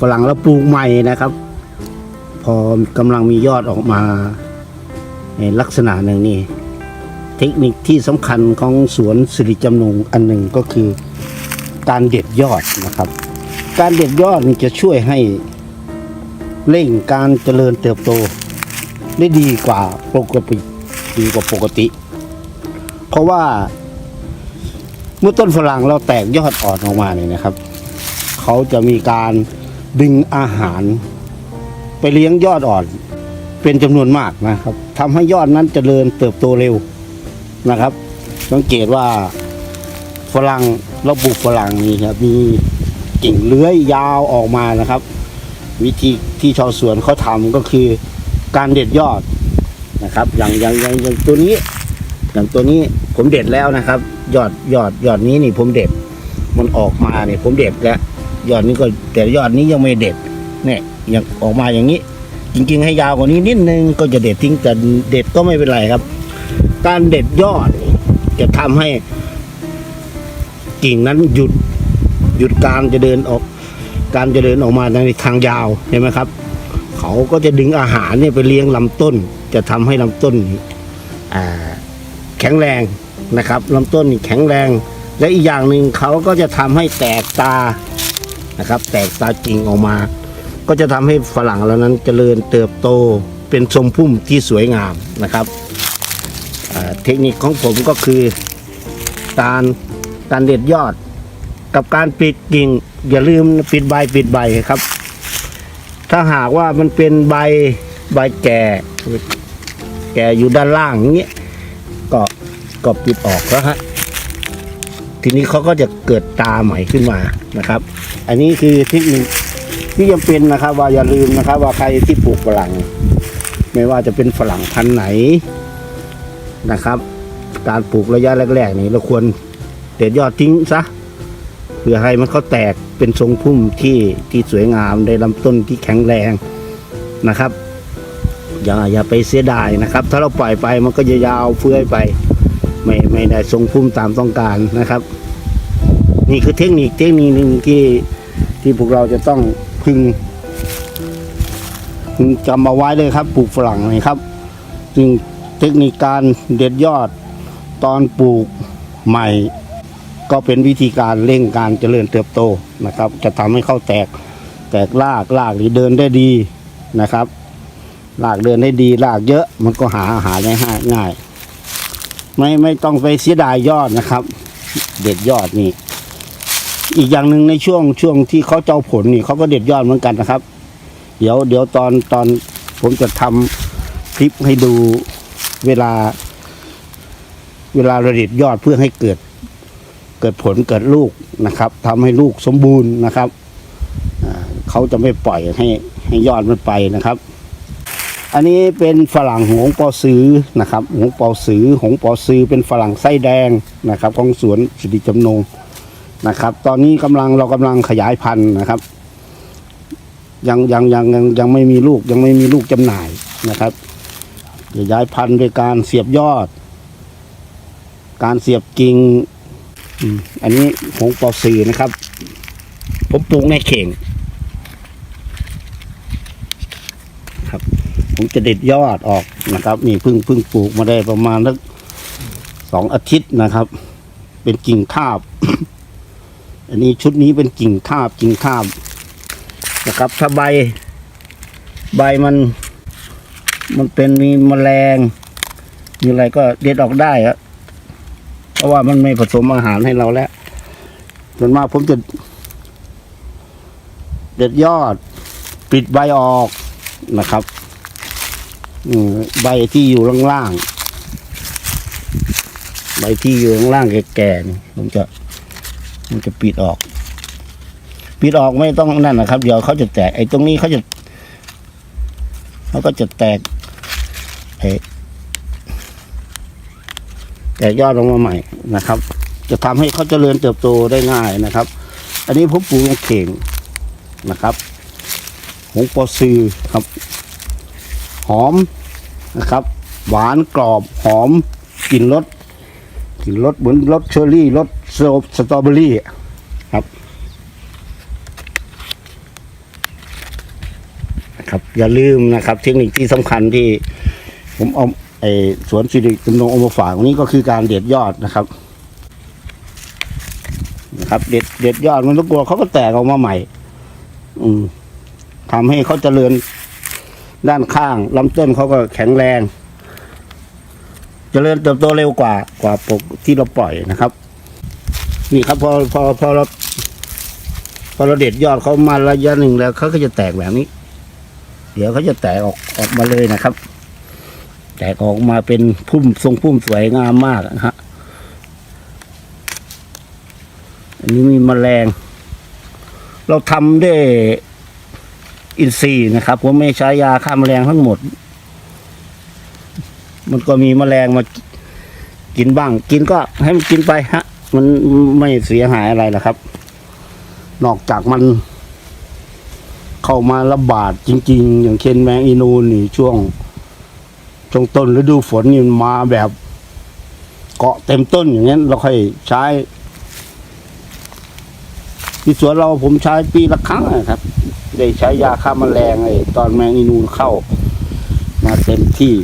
ฝรั่งแล้วปลูกใหม่นะครับ พอกำลังมียอดออกมาในลักษณะหนึ่งนี่เทคนิคที่สำคัญของสวนสิริจำนงอันหนึ่งก็คือการเด็ดยอดนะครับ การเด็ดยอดนี่จะช่วยให้เร่งการเจริญเติบโตได้ดีกว่าปกติดีกว่าปกติ เพราะว่า เมื่อต้นฝรั่งเราแตกยอดอ่อนออกมาเนี่ยนะครับ เขาจะมีการ ดึงอาหาร ไปเลี้ยงยอดอ่อน เป็นจำนวนมากนะครับทำให้ยอดนั้นเจริญเติบโตเร็วนะครับ สังเกตว่าฝรั่งเราปลูกฝรั่งนี่ครับมีกิ่งเลื้อยยาวออกมานะครับ วิธีที่ชาวสวนเขาทำก็คือการเด็ดยอดนะครับ อย่างอย่างอย่างอย่างตัวนี้ อย่างตัวนี้ผมเด็ดแล้วนะครับ ยอดยอดยอดนี้นี่ผมเด็ด มันออกมาเนี่ยผมเด็ดแล้ว ยอดนี้ก็แต่ยอดนี้ยังไม่เด็ดเนี่ยยังออกมาอย่างนี้ จริง ๆ ให้ยาวกว่านี้นิดนึงก็จะเด็ดทิ้งแต่เด็ดก็ไม่เป็นไรครับ การเด็ดยอดจะทำให้กิ่งนั้นหยุดหยุดการจะเดินออก การจะเดินออกมาในทางยาวเห็นไหมครับ เขาก็จะดึงอาหารเนี่ยไปเลี้ยงลำต้น จะทำให้ลำต้นแข็งแรงนะครับลำต้นแข็งแรง และอีกอย่างหนึ่งเขาก็จะทำให้แตกตา นะครับ แตกตากิ่งออกมา ก็จะทำให้ฝรั่งเหล่านั้นเจริญเติบโตเป็นทรงพุ่มที่สวยงามนะครับเทคนิคของผมก็คือการการเด็ดยอด กับการปิดกิ่ง อย่าลืมปิดใบปิดใบครับ ถ้าหากว่ามันเป็นใบใบแก่ แก่อยู่ด้านล่างอย่างเงี้ยก็ก็ปิดออกแล้วฮะทีนี้เขาก็จะเกิดตาใหม่ขึ้นมานะครับ อันนี้คือเทคนิคที่จำเป็นนะครับ ว่าอย่าลืมนะครับ ว่าใครที่ปลูกฝรั่ง ไม่ว่าจะเป็นฝรั่งพันธุ์ไหนนะครับ การปลูกระยะแรก ๆ นี่เราควรเด็ดยอดทิ้งซะเพื่อให้มันเขาแตกเป็นทรงพุ่มที่ที่สวยงามในลำต้นที่แข็งแรงนะครับ อย่าอย่าไปเสียดายนะครับ ถ้าเราปล่อยไปมันก็จะยาวเฟื้อยไป ไม่ไม่ได้ทรงพุ่มตามต้องการนะครับ นี่คือเทคนิคเทคนิคหนึ่งที่ ที่พวกเราจะต้องพึงพึงจำเอาไว้เลยครับ ปลูกฝรั่งนะครับจึงเทคนิคการเด็ดยอดตอนปลูกใหม่ ก็เป็นวิธีการเร่งการเจริญเติบโตนะครับ จะทำให้เข้าแตกแตกรากรากหรือเดินได้ดีนะครับรากเดินได้ดีรากเยอะมันก็หาอาหารได้ง่าย ไม่ไม่ต้องไปเสียดายยอดนะครับ เด็ดยอดนี่ อีกอย่างหนึ่งในช่วงช่วงที่เขาเจ้าผลนี่เขาก็เด็ดยอดเหมือนกันนะครับ เดี๋ยวเดี๋ยวตอนตอนผมจะทำคลิปให้ดูเวลา เวลาเราเด็ดยอดเพื่อให้เกิด เกิดผลเกิดลูกนะครับทำให้ลูกสมบูรณ์นะครับเขาจะไม่ปล่อยให้ให้ยอดมันไปนะครับ อันนี้เป็นฝรั่งหงปอซื้อนะครับหงปอซื้อหงปอซื้อเป็นฝรั่งไส้แดงนะครับ ของสวนสิริจำนง นะครับ ตอนนี้กำลังเรากำลังขยายพันธุ์นะครับ ยังยังยังยังยังไม่มีลูกยังไม่มีลูกจำหน่ายนะครับขยายพันธุ์โดยการเสียบยอด การเสียบกิ่งอันนี้หงปอสีนะครับ ผมปลูกในเข่งครับ ผมจะเด็ดยอดออกนะครับ นี่เพิ่งเพิ่งปลูกมาได้ประมาณสักสองอาทิตย์นะครับ เป็นกิ่งทาบ อันนี้ชุดนี้เป็นกิ่งทาบกิ่งทาบนะครับถ้าใบ ใบมัน มันเป็นมีแมลงมีอะไรก็เด็ดออกได้ครับเพราะว่ามันไม่ผสมอาหารให้เราแล้วส่วนมากผมจะเด็ดยอด ปิดใบออกนะครับใบที่อยู่ล่างๆใบที่อยู่ล่างๆแก่ๆนี่ผมจะ ผมจะปิดออก ปิดออกไม่ต้องนั่นนะครับ เดี๋ยวเขาจะแตกไอ้ตรงนี้เขาจะเขาก็จะแตกไอ้แตกยอดลงมาใหม่นะครับ จะทำให้เขาเจริญเติบโตได้ง่ายนะครับ อันนี้ผมปลูกลงเข่งนะครับหงปอซือครับ หอมนะครับ หวานกรอบหอมกลิ่นรสกลิ่นรสเหมือนรสเชอร์รี่รส สตรอเบอรี่ครับ ครับ อย่าลืมนะครับ เทคนิคที่สำคัญที่ ผมเอาไอ้สวนสิริจำนงเอามาฝากนี้ก็คือการเด็ดยอดนะครับนะครับ เด็ดเด็ดยอดมันทุกตัวเขาก็แตกออกมาใหม่ อืมทำให้เขาเจริญด้านข้างลำต้นเขาก็แข็งแรงเจริญเติบโตเร็วกว่ากว่าปกที่เราปล่อยนะครับ นี่ครับพอพอพอเราพอเราเด็ดยอดเขามาระยะหนึ่งแล้วเขาก็จะแตกแบบนี้ เดี๋ยวเขาจะแตกออกออกมาเลยนะครับ แตกออกมาเป็นพุ่มทรงพุ่มสวยงามมากนะฮะอันนี้มีแมลง เราทำด้วยอินทรีย์นะครับผมไม่ใช้ยาฆ่าแมลงทั้งหมด มันก็มีแมลงมากินบ้าง กินก็ให้มันกินไปฮะ มันไม่เสียหายอะไรหรอกครับ นอกจากมัน เข้ามาระบาดจริง ๆ อย่างเช่นแมงอีนูนนี่ช่วงช่วงต้นฤดูฝนนี่มันมาแบบเกาะเต็มต้นอย่างนั้นเราค่อยใช้ ที่สวนเราผมใช้ปีละครั้งนะครับ ได้ใช้ยาฆ่าแมลงไอ้ตอนแมงอีนูนเข้า มาเต็มที่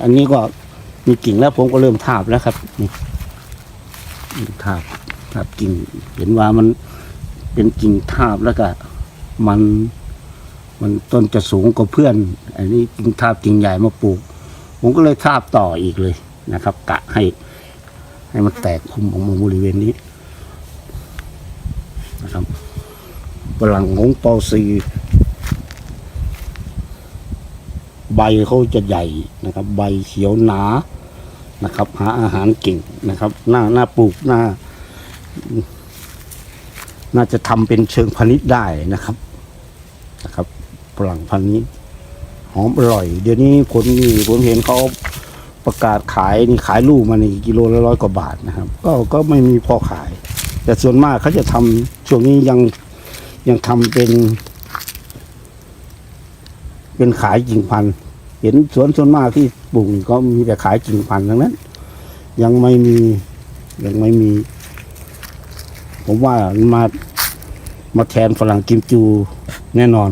อันนี้ก็มีกิ่งแล้วผมก็เริ่มทาบแล้วครับนี่ ทาบทาบกิ่ง เห็นว่ามันเป็นกิ่งทาบแล้วก็ มันมันต้นจะสูงกว่าเพื่อน อันนี้กิ่งทาบกิ่งใหญ่มาปลูก ผมก็เลยทาบต่ออีกเลยนะครับ กะให้ ให้มันแตกคุมออกมาบริเวณนี้นะครับฝรั่งงงเปาซีใบเขาจะใหญ่นะครับ ใบเขียวหนา นะครับ หาอาหารเก่งนะครับหน้าหน้าปลูกหน้า น่าจะทำเป็นเชิงพาณิชย์ได้นะครับนะครับฝรั่งพันธุ์นี้หอมอร่อย เดี๋ยวนี้ผมนี่ผมเห็นเขาประกาศขายนี่ขายลูกมานี่กิโลละร้อยกว่าบาทนะครับ ก็ก็ไม่มีพอขาย แต่ส่วนมากเขาจะทำช่วงนี้ยังยังทำเป็น เป็นขายกิ่งพันธุ์ เห็นสวนส่วนมากที่ปลูกก็มีแต่ขายกิ่งพันธุ์ทั้งนั้น ยังไม่มียังไม่มี ผมว่ามามาแทนฝรั่งกิมจูแน่นอน